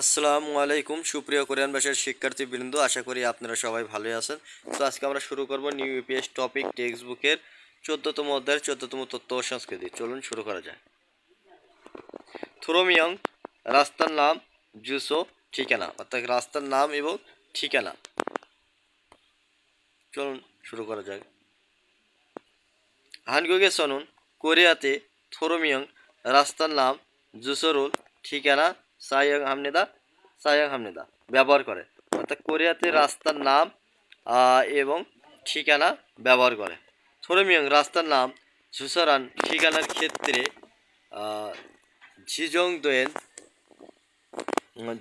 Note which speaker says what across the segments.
Speaker 1: আসসালামু আলাইকুম, সুপ্রিয় কোরিয়ান ভাষার শিক্ষার্থীবৃন্দ, আশা করি আপনারা সবাই ভালোই আছেন। তো আজকে আমরা শুরু করব নিউ ইপিএস টপিক টেক্সট বুকের চোদ্দতম অধ্যায়ের চোদ্দতম তত্ত্ব ও সংস্কৃতি। চলুন শুরু করা যায় থুরোমিয়ং, রাস্তার নাম জুসো, ঠিকানা, অর্থাৎ রাস্তার নাম এবং ঠিকানা। চলুন শুরু করা যাক। হানগুগে সনুন, কোরিয়াতে থোরমিয়ং, রাস্তার নাম জুসরুল, ঠিকানা সায়ং হামনেদা সায়ং হামনেদা ব্যবহার করে। অর্থাৎ কোরিয়াতে রাস্তার নাম এবং ঠিকানা ব্যবহার করে। থোরমিয়ং রাস্তার নাম জুসরান ঠিকানার ক্ষেত্রে ঝিজং দোয়েন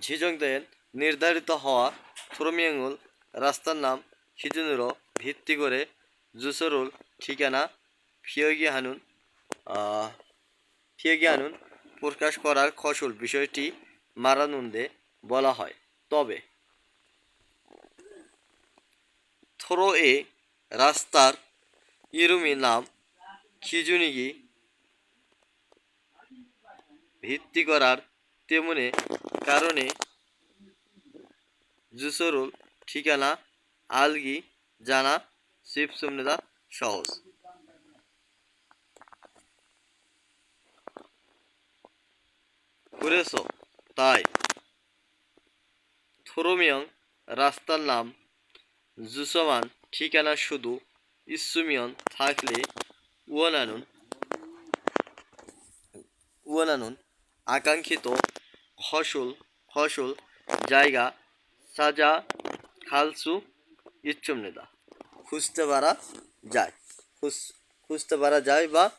Speaker 1: ঝিজং দোয়েন নির্ধারিত হওয়া থোরমিয়ঙ্গুল রাস্তার নাম হিজুনুরও ভিত্তি করে জুসরুল ঠিকানা ফিয়গি হানুন ফিয়গি হানুন প্রকাশ করার কৌশল বিষয়টি মারানুন্দে বলা হয়। তবে থ্রো এ রাস্তার ইরুমি নাম খিজুনিগি ভিত্তি করার তেমনি কারণে জুসরুল ঠিকানা, আলগি, জানা শিবসুমনেদা সহজ। করেছ তাই। থোরমিয়ং রাস্তার নাম, জুসমান ঠিকানা শুধু ইসুমিয়ন থাকলে উয়ানানুন উয়ানানুন আকাঙ্ক্ষিত ফসল ফসল জায়গা সাজা খালসু ইচ্ছুমনেদা। খুঁজতে পারা যায়। খুঁজ, খুঁজতে পারা যায় বা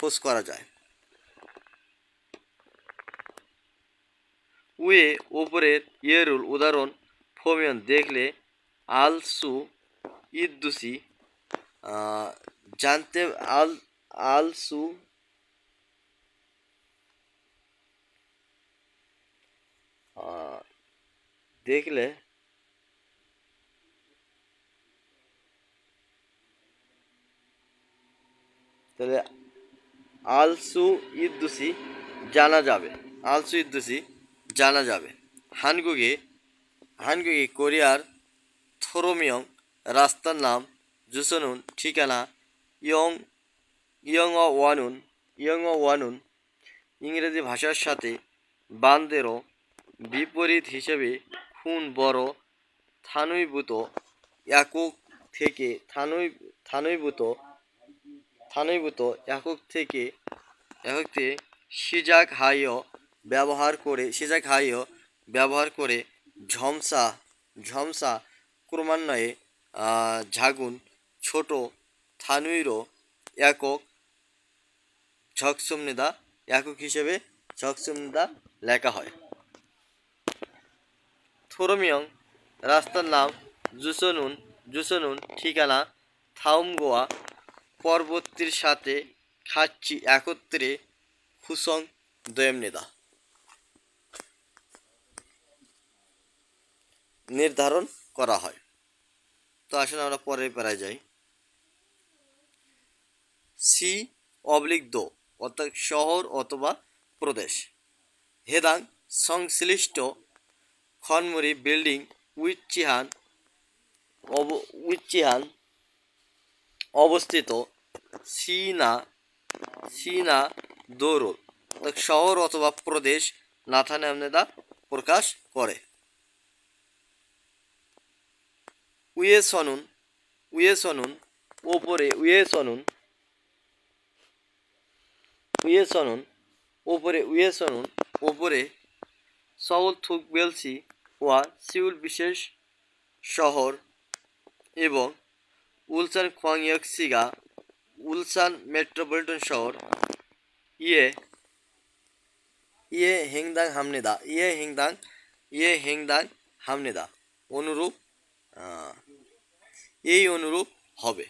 Speaker 1: খোঁজ করা যায়। উয়ে ওপরের ইয়েরুল উদাহরণ ফোমিয়ন দেখলে আলসু ইদ্দুসি জানতে আল, আলসু দেখলে তাহলে আলসু ইদ্দুসি জানা যাবে। আলসু ইদ্দুসি জানা যাবে। হানগুগে হানগুগে কোরিয়ার থোরমিয়ং রাস্তার নাম জুসনুন, ঠিকানা ইয়ং ইয়ং ওয়ানুন ইয়ং ওয়ানুন ইংরেজি ভাষার সাথে বান্দেরও বিপরীত হিসেবে খুন বড় থানৈভূত একক থেকে থানৈ, থানৈভূত থানৈভূত একক থেকে একক থেকে সিজাক হাইও ব্যবহার করে সিজাক হাইও ব্যবহার করে ঝমসা ঝমসা ক্রমান্বয়ে ঝাগুন, ছোট থানুইরও একক ঝকসুমনিদা একক হিসেবে ঝকসুমনিদা লেখা হয়। থোরমিয়ং, রাস্তার নাম জুসনুন জুসনুন ঠিকানা থাউমগোয়া পর্বতটির সাথে খাচ্ছি একত্রে খুসং দয়েমনেদা। নির্ধারণ করা হয়। তো আসলে আমরা পরের পেরায় যাই। সি অবলিক দো অর্থাৎ শহর অথবা প্রদেশ। হেদাং, সংশ্লিষ্ট খনমুরি বিল্ডিং উইচিহান অব উইচিহান অবস্থিত। সিনা সিনা দৌড় শহর অথবা প্রদেশ নাথানে প্রকাশ করে। উয়ে সনুন উয়ে সনুন, ওপরে উয়ে সনুন উয়ে সনুন, ওপরে উয়ে সনুন, ওপরে সউল থুক বেলসি ওয়া সিউল বিশেষ শহর এবং উলসান খোয়াংয়ক্সিগা উলসান মেট্রোপলিটন শহর ইয়ে ইয়ে হেংদাং হামনেদা ইয়ে হেংদাং ইয়ে হেংদাং হামনেদা। অনুরূপ এই অনুরূপ হবে।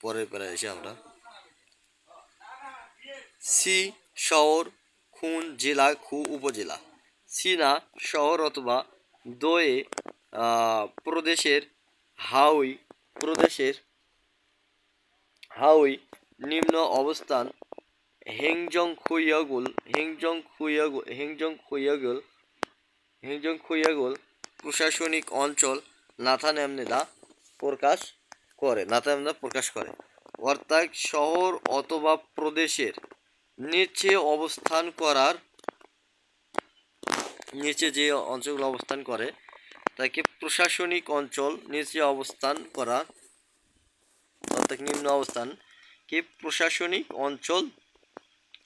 Speaker 1: পরের পেরা এসে আমরা সি শহর খুন জেলা খু উপজেলা সিনা শহর অথবা দোয়ে প্রদেশের হাউই প্রদেশের হাউই নিম্ন অবস্থান হেংজং খুইয়াগুল হেংজং খুইয়াগুল হেংজং খুইয়গুল হিলজং খুইয়াগোল প্রশাসনিক অঞ্চল নাথা নেমনেদা প্রকাশ করে নাথানামনেদা প্রকাশ করে। অর্থাৎ শহর অথবা প্রদেশের নিচে অবস্থান করার, নিচে যে অঞ্চলগুলো অবস্থান করে, তাকে প্রশাসনিক অঞ্চল নিচে অবস্থান করা, অর্থাৎ নিম্ন অবস্থান কি প্রশাসনিক অঞ্চল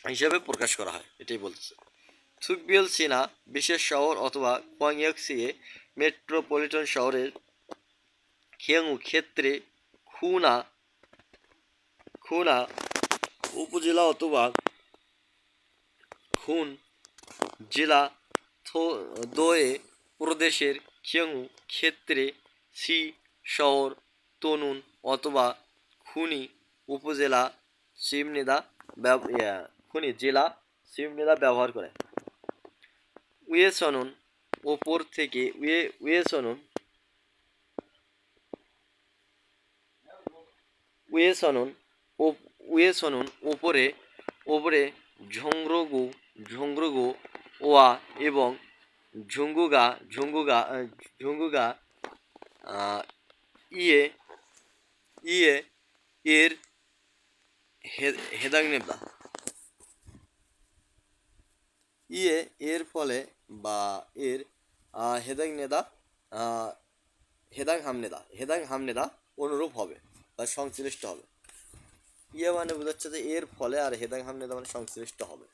Speaker 1: হিসাবে প্রকাশ করা হয়। এটাই বলতেছে। থুকবিল সিনা বিশেষ শহর অথবা কোয়াংয়াক্সিয়ে মেট্রোপলিটন শহরের খেয়াংউ ক্ষেত্রে খুনা খুনা উপজেলা অথবা খুন জেলা দোয়ে প্রদেশের খেয়াংউ ক্ষেত্রে সি শহর, তনুন অথবা খুনি উপজেলা সিমনিদা খুনি জেলা সিমনিদা ব্যবহার করে। উয়েসনুন ওপর থেকে উয়ে, উয়েসনুন উয়েসনুন ও- উয়েসনুন ওপরে ওপরে ঝংরগু ঝংরগু ওয়া এবং ঝুঙ্গুগা ঝুঙ্গুগা ঝুঙ্গুগা ইয়ে ইয়ে এর হে- হেদাংনেবদা ইয়ে এর ফলে বা এর হেদাং নেদা হেদাং হামনেদা হেদাং হামনেদা অনুরূপ হবে বা সংশ্লিষ্ট হবে। ইয়ে মানে বোঝাচ্ছে যে এর ফলে আর হেদাং হামনেদা মানে সংশ্লিষ্ট হবে।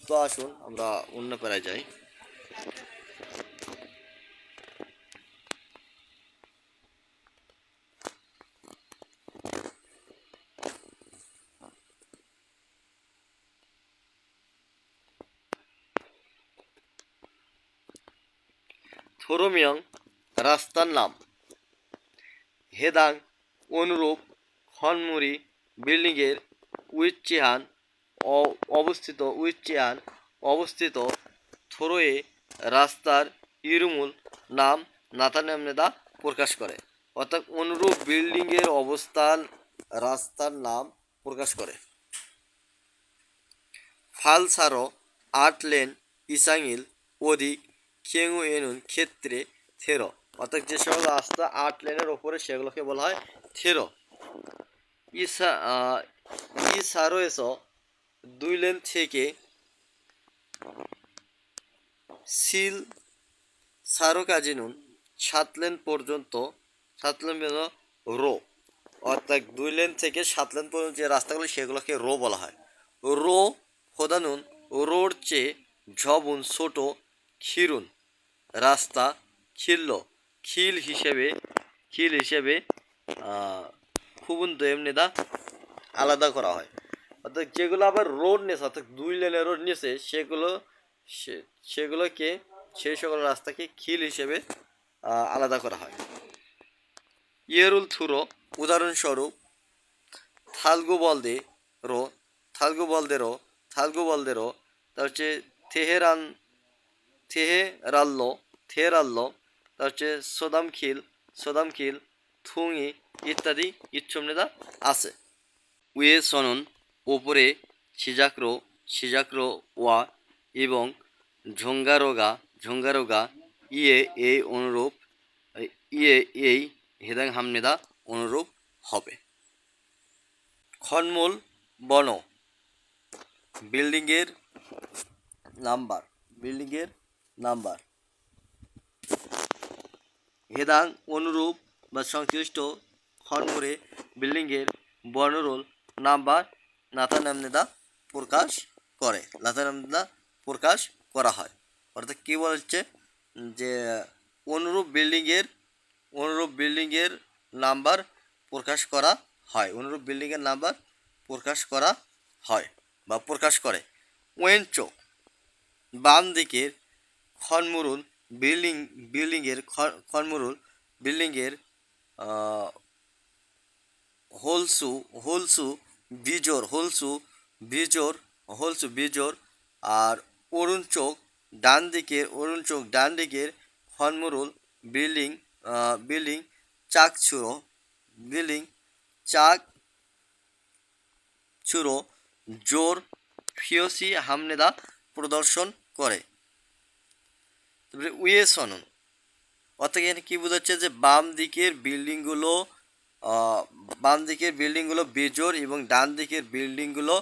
Speaker 1: তো আসুন আমরা অন্য প্যারায় যাই। থোরমিয়ং রাস্তার নাম। হেদাং, অনুরূপ, খনমুড়ি, বিল্ডিংয়ের উইচিহান অবস্থিত উইচিহান অবস্থিত থোরোয়ে রাস্তার ইরুমুল নাম নাতানামনেদা প্রকাশ করে। অর্থাৎ অনুরূপ বিল্ডিংয়ের অবস্থান রাস্তার নাম প্রকাশ করে। ফালসারো আট লেন ইসাঙিল অধিক খেঙু এনুন ক্ষেত্রে থেরো। অর্থাৎ যে সকল রাস্তা আট লেনের ওপরে সেগুলোকে বলা হয় থেরো। ইসা ইসারো এসো দুই লেন থেকে সিল সারো কাজিনুন সাত লেন পর্যন্ত, সাত লেন পর্যন্ত রো। অর্থাৎ দুই লেন থেকে সাত লেন পর্যন্ত যে রাস্তাগুলো, সেগুলোকে রো বলা হয়। রো খোদানুন রোড চেয়ে ঝবুন ছোট খিরুন রাস্তা খিল্ল খিল হিসেবে খিল হিসেবে খুবুন এমনিদা আলাদা করা হয়। অর্থাৎ যেগুলো আবার রোড নেছে অর্থাৎ দুই লেনের রোড নিয়েছে, সেগুলো সেগুলোকে, সেই সকল রাস্তাকে খিল হিসেবে আলাদা করা হয়। ইয়েরুল থুরো, উদাহরণস্বরূপ থালগো বলদে রো থালগো বলদে রো থালগো বলদে রো, তার হচ্ছে তেহেরান থেহেরাল্লো থেরাল্লো তার হচ্ছে সোদামখিল সোদামখিল থুঙি ইত্যাদি ইচ্ছমনেদা আছে উয়ে সনন ওপরে সিজাক্রো সিজাক্রো ওয়া এবং ঝঙ্গারোগা ঝঙ্গারোগা ইয়ে এই অনুরূপ ইয়ে এই হেদাং হামনেদা অনুরূপ হবে খনমূল বন বিল্ডিংয়ের নাম্বার বিল্ডিংয়ের নাম্বার হেদাং অনুরূপ বা সংশ্লিষ্ট খনমুরে বিল্ডিংয়ের বর্ণরোল নাম্বার নাতা নামনেদা প্রকাশ করে। নাতা নামনেদা প্রকাশ করা হয়। অর্থাৎ কী বলছে? যে অনুরূপ বিল্ডিংয়ের অনুরূপ বিল্ডিংয়ের নাম্বার প্রকাশ করা হয়। অনুরূপ বিল্ডিংয়ের নাম্বার প্রকাশ করা হয় বা প্রকাশ করে। ওয়েঞ্চো বাম দিকের খনমুরুল বিল্ডিং বিল্ডিংয়ের খনমুরুল বিল্ডিংয়ের হোলসু হোলসু বিজোর হোলসু বিজোর হোলসু বিজোর আর অরুণ চোখ ডান দিকের, অরুণ চোখ ডান দিকের খনমুরুল বিল্ডিং বিল্ডিং চাক ছুরো বিল্ডিং চাক চুরো জোর ফিওসি হামনেদা প্রদর্শন করে। তারপরে উয়ে সনন। অর্থাৎ এখানে কী বোঝাচ্ছে যে বাম দিকের বিল্ডিংগুলো বাম দিকের বিল্ডিংগুলো বেজোর এবং ডান দিকের বিল্ডিংগুলো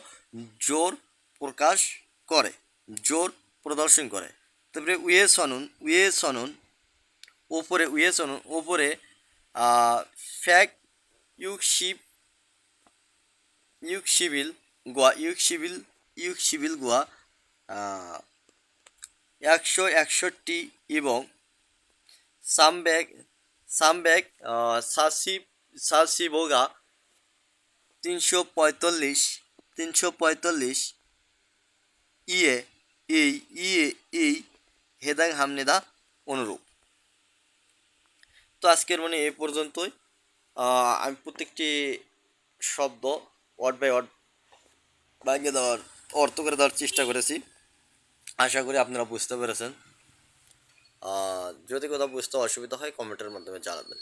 Speaker 1: জোর প্রকাশ করে, জোর প্রদর্শন করে। তারপরে উয়ে সনুন উয়ে সনুন, ওপরে উয়ে সনুন, ওপরে ফ্যাক ইউক শিপ ইউক সিভিল গোয়া, ইউক সিভিল ইউক সিভিল গোয়া একশো একষট্টি এবং সামব্যাগ সামব্যাগ সাসি, সাসিবোগা তিনশো পঁয়তাল্লিশ তিনশো পঁয়তাল্লিশ ইয়ে এই ইয়ে এই হেদাং হামনেদা অনুরূপ। তো আজকের মানে এ পর্যন্তই। আমি প্রত্যেকটি শব্দ ওয়ার্ড বাই ওয়ার্ড ভাঙিয়ে দেওয়ার, অর্থ করে দেওয়ার চেষ্টা করেছি। আশা করি আপনারা বুঝতে পেরেছেন। যদি কোথাও বুঝতে অসুবিধা হয় কমেন্টের মাধ্যমে জানাবেন।